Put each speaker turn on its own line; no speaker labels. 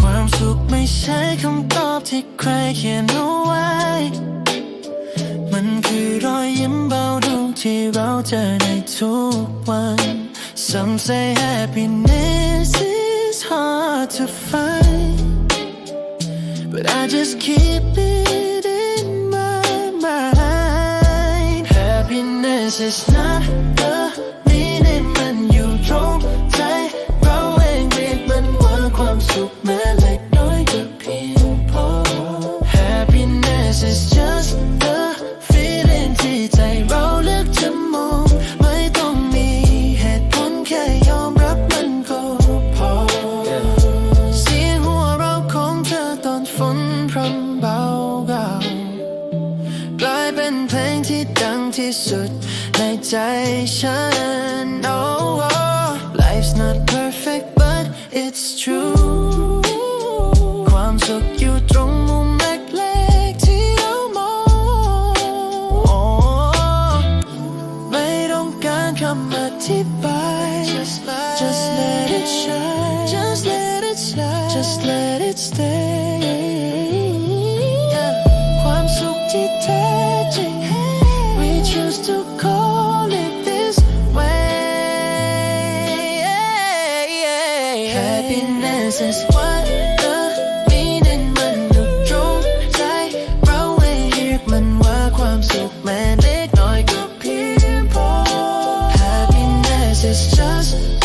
ความสุขไม่ใช่คำตอบที่ใครเขียนเอาไว้ มันคือ ที่เราเจอในทุกวัน Some say happiness is hard to find But I just keep it in my mind Happiness is not the ที่ดังที่สุดในใจฉัน Oh, oh, life's not perfect but it's true ความสุขอยู่ตรงมุมเล็กๆที่เรามอง Oh, ไม่ต้องการคำอธิบาย Just let it shine Just let it shine Just let it stay says what the meaning man the drone say bro when you man what happiness is just